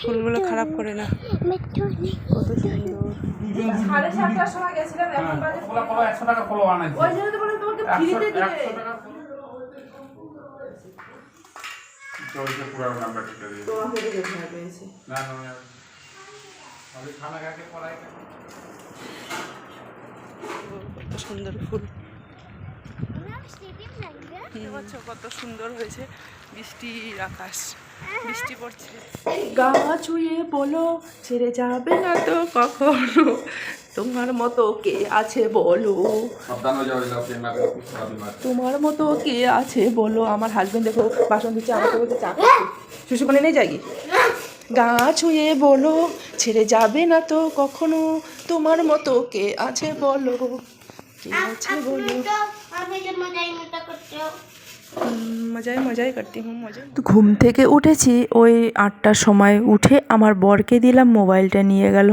ফুলগুলো খারাপ করে না। কত সুন্দর। সাড়ে সাতটার সময় গেছিলাম এখন বাজে একশো টাকা ওই জন্য তো তোমাকে ফ্রিতে দিবে সুন্দর ফুল। কত সুন্দর হয়েছে বৃষ্টির আকাশ বৃষ্টি পড়ছে। গা ছুঁয়ে বলো ছেড়ে যাবে না তো কখনো। তোমার মতো কে আছে বলো। তোমার মতো কে আছে বলো। আমার হাজবেন্ড দেখো বাসন দিচ্ছে আমাকে বলতে চা শুশু করে নিয়ে যাই গা ছুঁয়ে বলো ছেড়ে যাবে না তো কখনো। তোমার মতো কে আছে বলো। কে আছে বলো মজাই মজাই করতি হুম তো ঘুম থেকে উঠেছি ওই আটটার সময় উঠে আমার বরকে দিলাম মোবাইলটা নিয়ে গেল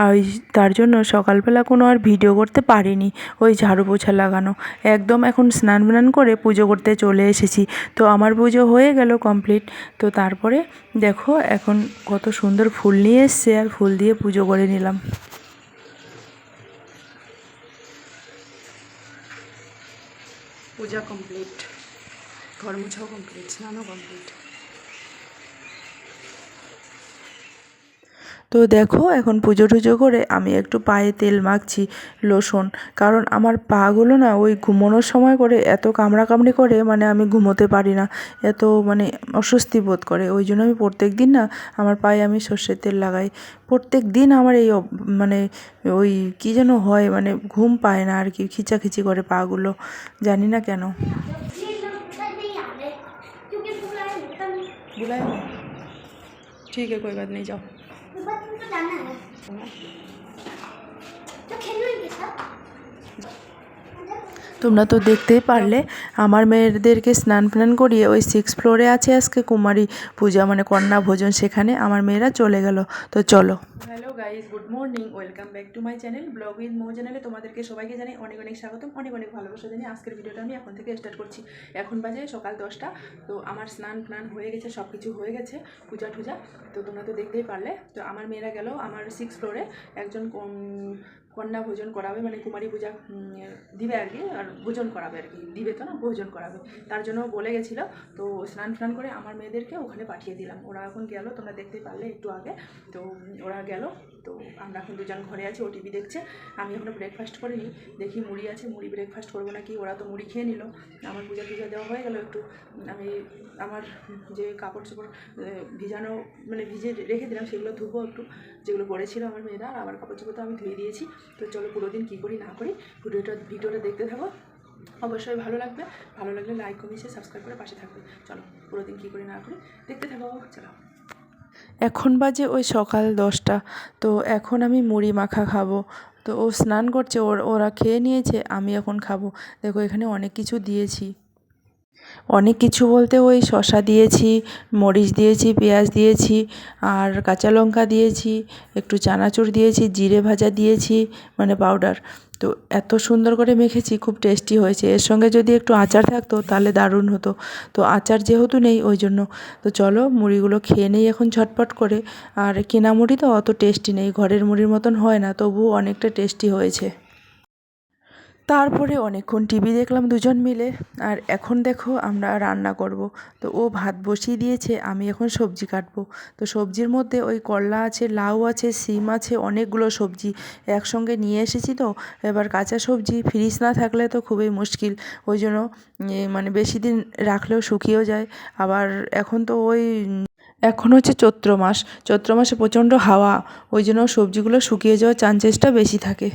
আর ওই তার জন্য সকালবেলা কোনো আর ভিডিও করতে পারিনি ওই ঝাড়ু পোছা লাগানো। একদম এখন স্নান বান করে পুজো করতে চলে এসেছি। তো আমার পুজো হয়ে গেল কমপ্লিট। তো তারপরে দেখো এখন কত সুন্দর ফুল নিয়ে এসছে আর ফুল দিয়ে পুজো করে নিলাম। পূজা কমপ্লিট ঘর মুছাও কমপ্লিট স্নানও কমপ্লিট তো দেখো এখন পুজো টুজো করে আমি একটু পায়ে তেল মাখছি লোশন কারণ আমার পাগুলো না ওই ঘুমানোর সময় করে এত কামড়াকামড়ি করে মানে আমি ঘুমোতে পারি না এত মানে অস্বস্তি বোধ করে ওই জন্য আমি প্রত্যেক দিন না আমার পায়ে আমি সর্ষের তেল লাগাই প্রত্যেক দিন আমার এই অব- মানে ওই কী যেন হয় মানে ঘুম পায় না আর কি খিচাখিচি করে পাগুলো জানি না কেন बुलाया नहीं ठीक है कोई बात नहीं जाओ 咱们 তোমরা তো দেখতেই পারলে, আমার মেয়েদেরকে স্নান ফ্নান করিয়ে ওই সিক্স ফ্লোরে আছে আজকে কুমারী পূজা মানে কন্যা ভোজন সেখানে, আমার মেয়েরা চলে গেল। তো চলো। Hello guys good morning welcome back to my channel vlog with মো চ্যানেলে তোমাদেরকে সবাইকে জানাই অনেক অনেক স্বাগতম, অনেক অনেক ভালোবাসা জানি আজকের ভিডিওটা আমি এখন থেকে স্টার্ট করছি। এখন বাজে সকাল দশটা, তো আমার স্নান ফ্নান হয়ে গেছে সব কিছু হয়ে গেছে, পূজা টুজা, তো তোমরা তো দেখতেই পারলে। তো আমার মেয়েরা গেল আমার সিক্স ফ্লোরে একজন কন্যা ভোজন করাবে মানে কুমারী পূজা দিবে আর কি, আর ভোজন করাবে আর কি, দিবে তো না, ভোজন করাবে। তার জন্য বলে গেছিল, তো স্নান ফ্নান করে আমার মেয়েদেরকে ওখানে পাঠিয়ে দিলাম। ওরা এখন গেল, তোমরা দেখতে পারলে একটু আগে, তো ওরা গেল, তো আমরা এখন দুজন ঘরে আছি, ও টিভি দেখছে, আমি এখনও ব্রেকফাস্ট করিনি, দেখি মুড়ি আছে, মুড়ি ব্রেকফাস্ট করব নাকি, ওরা তো মুড়ি খেয়ে নিল। আমার পূজা টুজা দেওয়া হয়ে গেল একটু, আমি আমার যে কাপড় চোপড় ভিজানো মানে ভিজে রেখে দিলাম, সেগুলো ধুবো একটু, যেগুলো পড়েছিল আমার মেয়েরা, আর আমার কাপড় চোপড় তো আমি ধুয়ে দিয়েছি। তো চলো পুরো দিন কী করি না করি, ভিডিওটা ভিডিওটা দেখতে থাকো। অবশ্যই ভালো লাগবে। ভালো লাগলে লাইক কমেন্ট সাবস্ক্রাইব করে পাশে থাকবে। চলো পুরো দিন কী করি না করি, দেখতে থাকো, চলো। এখন বাজে ওই সকাল দশটা, তো এখন আমি মুড়ি মাখা খাব। তো ও স্নান করছে, ওর, ওরা খেয়ে নিয়েছে, আমি এখন খাব। দেখো এখানে অনেক কিছু দিয়েছি। অনেক কিছু বলতে ওই শসা দিয়েছি, মরিচ দিয়েছি, পেঁয়াজ দিয়েছি, আর কাঁচা লঙ্কা দিয়েছি, একটু চানাচুর দিয়েছি, জিরে ভাজা দিয়েছি মানে পাউডার তো এত সুন্দর করে মেখেছি, খুব টেস্টি হয়েছে। এর সঙ্গে যদি একটু আচার থাকতো, তাহলে দারুণ হতো। তো আচার যেহেতু নেই, ওই জন্য। তো চলো, মুড়িগুলো খেয়ে নেই এখন ঝটপট করে। আর কেনা মুড়ি তো অত টেস্টি নেই, ঘরের মুড়ির মতন হয় না, তবুও অনেকটা টেস্টি হয়েছে। তারপরে অনেকক্ষণ টিভি দেখলাম দুজন মিলে, আর এখন দেখো আমরা রান্না করব। তো ও ভাত বসিয়ে দিয়েছে, আমি এখন সবজি কাটবো। তো সবজির মধ্যে ওই করলা আছে, লাউ আছে সিম আছে, অনেকগুলো সবজি একসঙ্গে নিয়ে এসেছি তো। এবার কাঁচা সবজি, ফ্রিজ না থাকলে তো খুবই মুশকিল, ওই জন্য মানে বেশি দিন রাখলেও শুকিয়েও যায়। আবার এখন তো ওই, এখন হচ্ছে চৈত্র মাস, চৈত্র মাসে প্রচণ্ড হাওয়া, ওই জন্য সবজিগুলো শুকিয়ে যাওয়ার চান্সেসটা বেশি থাকে।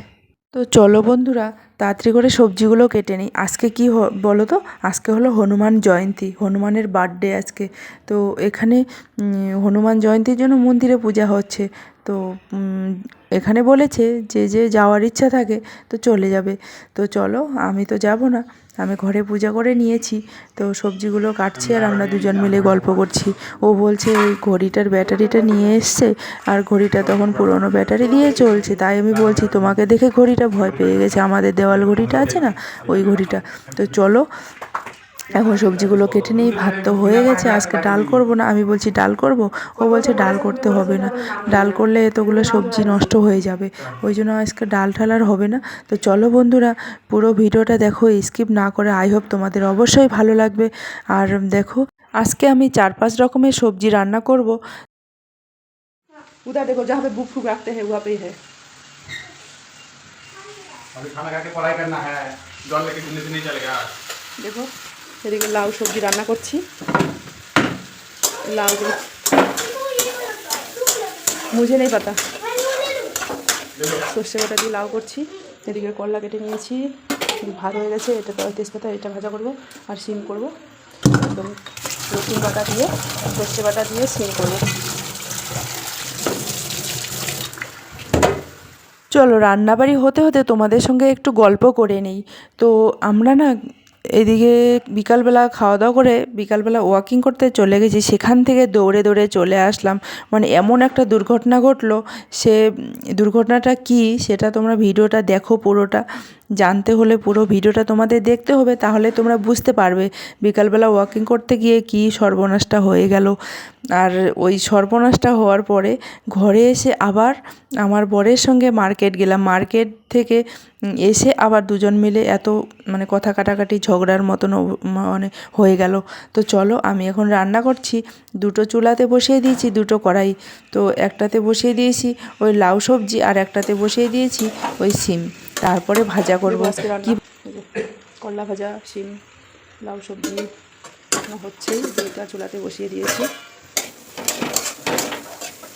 তো চলো বন্ধুরা, তাড়াতাড়ি করে সবজিগুলো কেটে নিই। আজকে কি বলো তো? আজকে হলো হনুমান জয়ন্তী, হনুমানের বার্থডে আজকে। তো এখানে হনুমান জয়ন্তীর জন্য মন্দিরে পূজা হচ্ছে। তো এখানে বলেছে যে যে যাওয়ার ইচ্ছা থাকে, তো চলে যাবে। তো চলো, আমি তো যাব না। আমি ঘরে পূজা করে নিয়েছি। তো সবজিগুলো কাটছি আর আমরা দুজন মিলে গল্প করছি। ও বলছে, ওই ঘড়িটার ব্যাটারিটা নিয়ে এসছে আর ঘড়িটা তখন পুরনো ব্যাটারি দিয়ে চলছে। তাই আমি বলছি, তোমাকে দেখে ঘড়িটা ভয় পেয়ে গেছে। আমাদের দেওয়াল ঘড়িটা আছে না? ওই ঘড়িটা। তো চলো এখন সবজিগুলো কেটে নেই ভাত তো হয়ে গেছে আজকে ডাল করব না আমি বলছি ডাল করব ও বলছে ডাল করতে হবে না ডাল করলে এতগুলো সবজি নষ্ট হয়ে যাবে ওই জন্য আজকে ডাল ঠাল আর হবে না তো চলো বন্ধুরা পুরো ভিডিওটা দেখো স্কিপ না করে আই হোপ তোমাদের অবশ্যই ভালো লাগবে আর দেখো আজকে আমি চার পাঁচ রকমের সবজি রান্না করব उधर देखो जहाँ पे बुक फुक रखते हैं वहाँ पे ही है अभी खाना खा के पढ़ाई करना है जल लेके घूमने से नहीं चलेगा দেখো এদিকে লাউ সবজি রান্না করছি। লাউ মুঝে নেই পাতা। সর্ষে বাটা দিয়ে লাউ করছি। এদিকে করলা কেটে নিয়েছি। ভাত হয়ে গেছে, এটা তেজপাতা, এটা ভাজা করব আর সিম করব। একদম রসুন বাটা দিয়ে, সর্ষে বাটা দিয়ে সিম করব। চলো, রান্নাবাড়ি হতে হতে তোমাদের সঙ্গে একটু গল্প করে নেই। তো আমরা না এদিকে বিকালবেলা খাওয়া দাওয়া করে বিকালবেলা ওয়াকিং করতে চলে গেছি। সেখান থেকে দৌড়ে দৌড়ে চলে আসলাম। মানে এমন একটা দুর্ঘটনা ঘটলো সে, দুর্ঘটনাটা কি সেটা তোমরা ভিডিওটা দেখো পুরোটা। জানতে হলে পুরো ভিডিওটা তোমাদের দেখতে হবে, তাহলে তোমরা বুঝতে পারবে বিকালবেলা ওয়াকিং করতে গিয়ে কি সর্বনাশটা হয়ে গেল। আর ওই সর্বনাশটা হওয়ার পরে ঘরে এসে আবার আমার বরের সঙ্গে মার্কেট গেলাম। মার্কেট থেকে এসে আবার দুজন মিলে এত মানে কথা কাটাকাটি ঝগড়ার মতন মানে হয়ে গেল। তো চলো আমি এখন রান্না করছি। দুটো চুলাতে বসিয়ে দিয়েছি দুটো কড়াই। তো একটাতে বসিয়ে দিয়েছি ওই লাউ সবজি আর একটাতে বসিয়ে দিয়েছি ওই সিম। তারপরে ভাজা করব। কি করলা ভাজা সিম লাউ সবজি হচ্ছেই। দুইটা চুলাতে বসিয়ে দিয়েছি।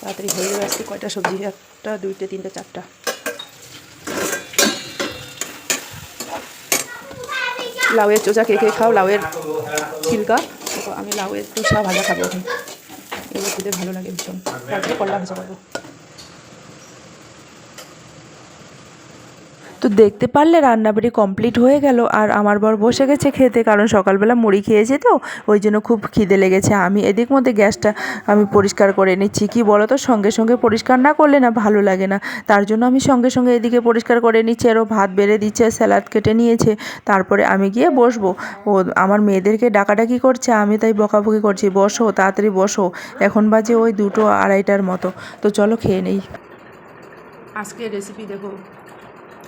তাড়াতাড়ি হয়ে আজকে কয়টা সবজি? একটা দুইটা তিনটা চারটা। লাউয়ের চোচা কে কে খাও, লাউয়ের ছিলকা আমি লাউয়ের চোষা ভাজা খাব এখন। এগুলো খেতে ভালো লাগে ভীষণ। তারপরে করলা ভাজা করব দেখতে পারলে রান্নাবাড়ি কমপ্লিট হয়ে গেল আর আমার বর বসে গেছে খেতে, কারণ সকালবেলা মুড়ি খেয়েছে তো ওই জন্য খুব খিদে লেগেছে। আমি এদিক মধ্যে গ্যাসটা আমি পরিষ্কার করে নিচ্ছি। কি বলো তো সঙ্গে সঙ্গে পরিষ্কার না করলে না ভালো লাগে না। তার জন্য আমি সঙ্গে সঙ্গে এদিকে পরিষ্কার করে নিচ্ছি আরও ভাত বেড়ে দিচ্ছে, স্যালাড কেটে নিয়েছে। তারপরে আমি গিয়ে বসবো। ও আমার মেয়েদেরকে ডাকাডাকি করছে, আমি তাই বকাবকি করছি, বসো, তাড়াতাড়ি বসো। এখন বাজে ওই দুটো আড়াইটার মতো। তো চলো খেয়ে নেই। আজকে রেসিপি দেখো।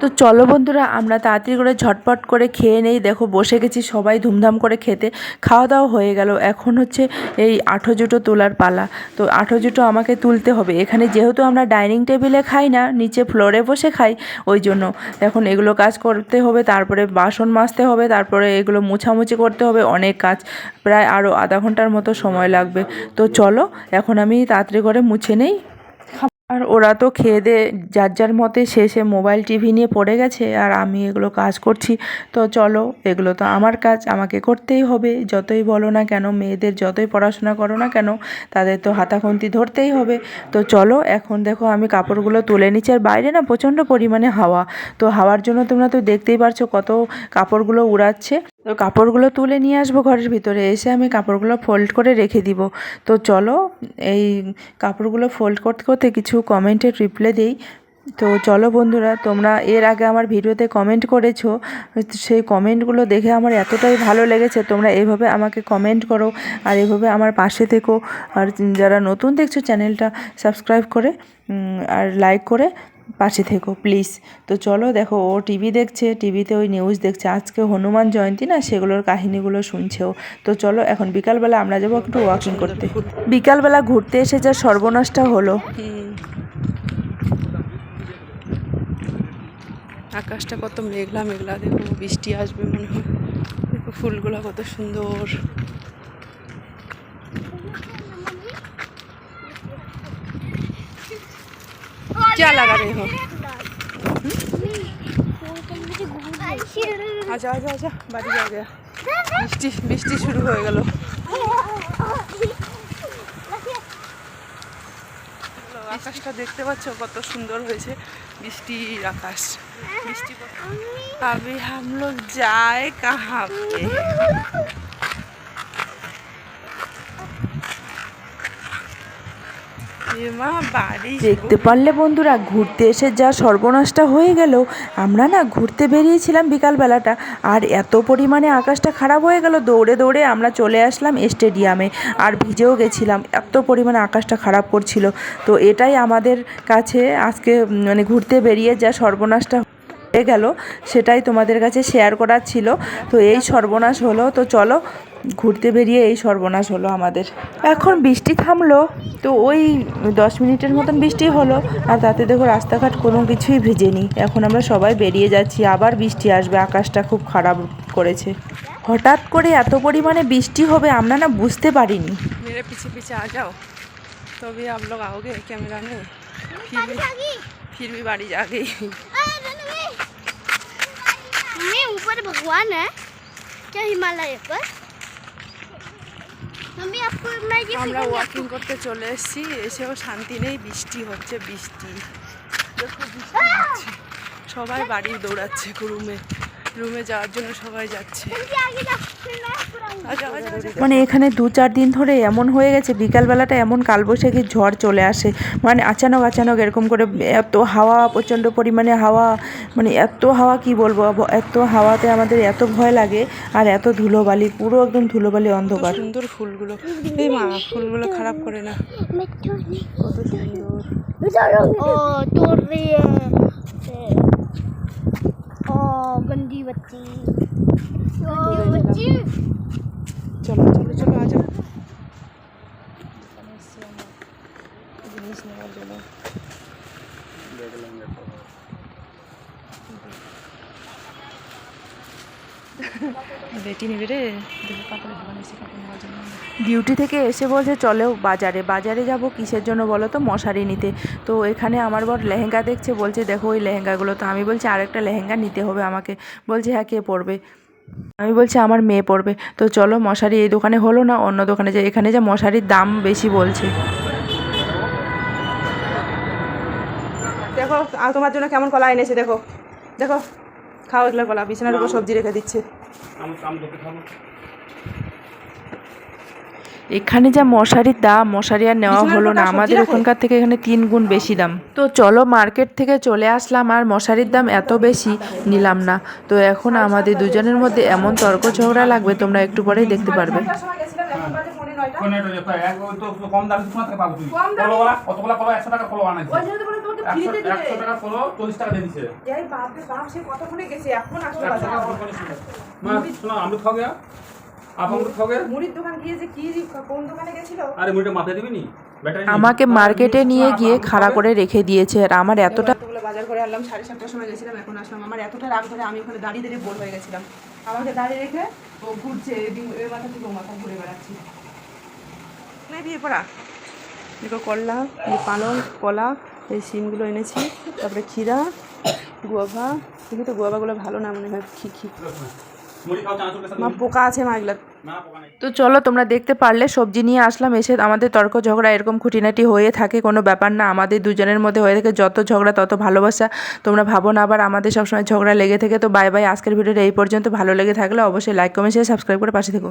তো চলো বন্ধুরা, আমরা তাড়াতাড়ি করে ঝটপট করে খেয়ে নেই। দেখো, বসে গেছি সবাই ধুমধাম করে খেতে। খাওয়া দাওয়া হয়ে গেল। এখন হচ্ছে এই আঠো জুটো তোলার পালা। তো আঠো জুটো আমাকে তুলতে হবে। এখানে যেহেতু আমরা ডাইনিং টেবিলে খাই না, নিচে ফ্লোরে বসে খাই, ওই জন্য। এখন এগুলো কাজ করতে হবে, তারপরে বাসন মাজতে হবে, তারপরে এগুলো মোছামুছি করতে হবে, অনেক কাজ। প্রায় আরও আধা ঘণ্টার মতো সময় লাগবে। তো চলো, এখন আমি তাড়াতাড়ি করে মুছে নেই। আর ওরা তো খেয়ে দে, যার যার মতে শেষে মোবাইল টিভি নিয়ে পড়ে গেছে, আর আমি এগুলো কাজ করছি। তো চলো, এগুলো তো আমার কাজ, আমাকে করতেই হবে। যতই বলো না কেন, মেয়েদের যতই পড়াশোনা করো না কেন, তাদের তো হাতাখন্তি ধরতেই হবে। তো চলো, এখন দেখো আমি কাপড়গুলো তুলে নিচ্ছি, আর বাইরে না প্রচণ্ড পরিমাণে হাওয়া। তো হাওয়ার জন্য তোমরা তো দেখতেই পারছ কত কাপড়গুলো উড়াচ্ছে। তো কাপড়গুলো তুলে নিয়ে আসব ঘরের ভিতরে। এসে আমি কাপড়গুলো ফোল্ড করে রেখে দিব। তো চলো, এই কাপড়গুলো ফোল্ড করতে করতে কিছু কমেন্টের রিপ্লাই দিই। তো চলো বন্ধুরা, তোমরা এর আগে আমার ভিডিওতে কমেন্ট করেছ। সেই কমেন্টগুলো দেখে আমার এতটাই ভালো লেগেছে। তোমরা এভাবে আমাকে কমেন্ট করো আর এভাবে আমার পাশে থেকো। আর যারা নতুন দেখছ চ্যানেলটা সাবস্ক্রাইব করে আর লাইক করে পাশে থেকো প্লিজ তো চলো দেখো, ও টিভি দেখছে টিভিতে ওই নিউজ দেখছে। আজকে হনুমান জয়ন্তী না, সেগুলোর কাহিনীগুলো শুনছেও। তো চলো, এখন বিকালবেলা আমরা যাব একটু ওয়াকিং করতে। বিকালবেলা ঘুরতে এসে যা সর্বনাশটা হলো। আকাশটা কত মেঘলা মেঘলা, দেখো বৃষ্টি আসবে মনে হয়। দেখো ফুলগুলো কত সুন্দর। क्या लगा रहे हो আচ্ছা আচ্ছা আচ্ছা বাড়ি যাওয়া গেয়া বৃষ্টি বৃষ্টি শুরু হয়ে গেল আকাশটা দেখতে পাচ্ছ কত সুন্দর হয়েছে বৃষ্টির আকাশ বৃষ্টি अभी हम लोग जाए कहाँ पे দেখতে পারলে বন্ধুরা, ঘুরতে এসে যা সর্বনাশটা হয়ে গেল, আমরা না ঘুরতে বেরিয়েছিলাম বিকালবেলাটা, আর এত পরিমাণে আকাশটা খারাপ হয়ে গেল, দৌড়ে দৌড়ে আমরা চলে আসলাম স্টেডিয়ামে, আর ভিজেও গেছিলাম, এত পরিমাণে আকাশটা খারাপ করছিল। তো এটাই আমাদের কাছে আজকে মানে ঘুরতে বেরিয়ে যা সর্বনাশটা হয়ে গেল, সেটাই তোমাদের কাছে শেয়ার করার ছিল। তো এই সর্বনাশ হলো, তো চলো ঘুরতে বেরিয়ে এই সর্বনাশ হলো আমাদের এখন বৃষ্টি থামলো তো ওই দশ মিনিটের মতন বৃষ্টি হলো আর তাতে দেখো রাস্তাঘাট কোনো কিছুই ভেজেনি এখন আমরা সবাই বেরিয়ে যাচ্ছি আবার বৃষ্টি আসবে আকাশটা খুব খারাপ করেছে হঠাৎ করে এত পরিমাণে বৃষ্টি হবে আমরা না বুঝতে পারিনি मेरे पीछे पीछे आ जाओ तो अभी आप लोग आओगे कैमरा में फिर भी फिर भी बारिश आ गई मैं ऊपर भगवान है क्या हिमालय पर मम्मी आपको मैं ये আমরা ওয়াকিং করতে চলে এসেছি এসেও শান্তি নেই বৃষ্টি হচ্ছে বৃষ্টি। সবাই বাড়ি দৌড়াচ্ছে রুমে রুমে যাওয়ার জন্য সবাই যাচ্ছে। মানে এখানে দু চার দিন ধরে এমন হয়ে গেছে বিকালবেলাটা এমন কালবৈশাখী ঝড় চলে আসে। মানে আচানক আচানক এরকম করে এত হাওয়া প্রচণ্ড পরিমাণে হাওয়া মানে এত হাওয়া কি বলব এত হাওয়াতে আমাদের এত ভয় লাগে আর এত ধুলোবালি পুরো একদম ধুলোবালি অন্ধকার। সুন্দর ফুলগুলো। মা ফুলগুলো খারাপ করে না। गंदी बच्ची। बच्ची। चलो चलो चलो आ जाओ। देख लेंगे तो। বেটি নেবে রে। দেখো কাপড় এসে কাপড় নেওয়ার জন্য। ডিউটি থেকে এসে বলছে চলেও বাজারে। বাজারে যাব কিসের জন্য বলো তো? মশারি নিতে। তো এখানে আমার বর লেহেঙ্গা দেখছে বলছে দেখো ওই লেহেঙ্গাগুলো তো। আমি বলছি আরেকটা লেহেঙ্গা নিতে হবে আমাকে। বলছে হ্যাঁ কে পরবে? আমি বলছি আমার মেয়ে পড়বে তো চলো মশারি এই দোকানে হলো না অন্য দোকানে যে এখানে যে মশারির দাম বেশি বলছে। দেখো আর তোমার জন্য কেমন কলা এনেছে দেখো। দেখো খাও এগুলো কলা বিছানার উপর সবজি রেখে দিচ্ছে। এখানে যা মশারির দাম মশারি আর নেওয়া হলো না। আমাদের ওখানকার থেকে এখানে তিন গুণ বেশি দাম। তো চলো মার্কেট থেকে চলে আসলাম আর মশারির দাম এত বেশি নিলাম না। তো এখন আমাদের দুজনের মধ্যে এমন তর্ক ঝগড়া লাগবে তোমরা একটু পরেই দেখতে পারবে। নয়টা? নয়টা? এক তো কম 100 টাকা আনা ওই 100 টাকা 40 টাকা দিয়ে এই বাপ রে বাপ সে গেছে এখন আমাকে মার্কেটে নিয়ে গিয়ে খাড়া করে রেখে দিয়েছে আর আমার এতটা বাজার করে আনলাম সাড়ে সাতটার সময় গেছিলাম এখন আসলাম। আমার এতটা রাগ ধরে আমি ওখানে দাঁড়িয়ে দাঁড়িয়ে বোর হয়ে গেছিলাম। আমাকে দাঁড়িয়ে রেখে ও ঘুরছে এ মাথা থেকে ও মাথা ঘুরে বেড়াচ্ছি। না বিয়ে পড়া এগুলো করলা এই পালং কলা এই শিমগুলো এনেছি তারপরে ক্ষীরা গুয়াভা। দেখি তো গুয়াভাগুলো ভালো না মনে হয় খি খি মা পোকা আছে মা এগুলো। তো চলো তোমরা দেখতে পারলে সবজি নিয়ে আসলাম এসে আমাদের তর্ক ঝগড়া এরকম খুঁটিনাটি হয়ে থাকে কোনো ব্যাপার না। আমাদের দুজনের মধ্যে হয়ে থাকে যত ঝগড়া তত ভালোবাসা। তোমরা ভাবো না আবার আমাদের সবসময় ঝগড়া লেগে থাকে। তো বাই বাই আজকের ভিডিওটা এই পর্যন্ত। ভালো লেগে থাকলে অবশ্যই লাইক কমেন্ট শেয়ার সাবস্ক্রাইব করে পাশে থেকো।